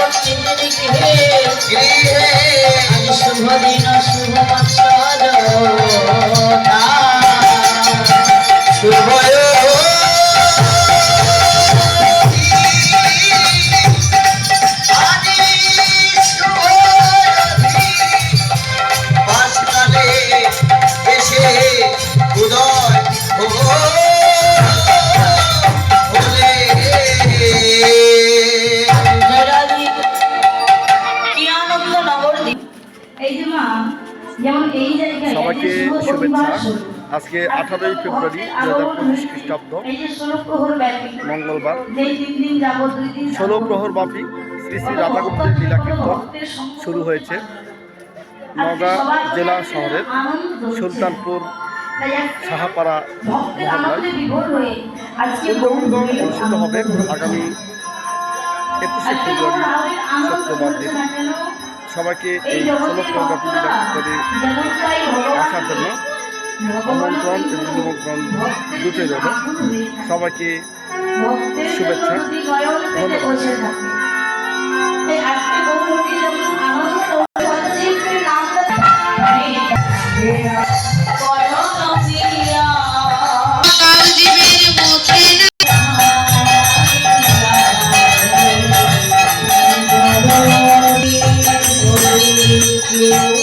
আজ সবাইকে শুভেচ্ছা। আজকে আঠারোই ফেব্রুয়ারি দু হাজার পঁচিশ খ্রিস্টাব্দ। মঙ্গলবার। ষোলো প্রহর ব্যাপী শ্রী শ্রী রাধাকুণ্ডের লীলা কীর্তন শুরু হয়েছে নওগাঁ জেলা শহরের সুলতানপুর সাহাপাড়া অনুষ্ঠিত হবে আগামী একুশে ফেব্রুয়ারি শুক্রবার দিন? সবাইকে এই ষোলো ভগবান আসার জন্য আমন্ত্রণ এবং নিমন্ত্রণ দুটোই রইল সবাইকে শুভেচ্ছা। ধন্যবাদ। Oh,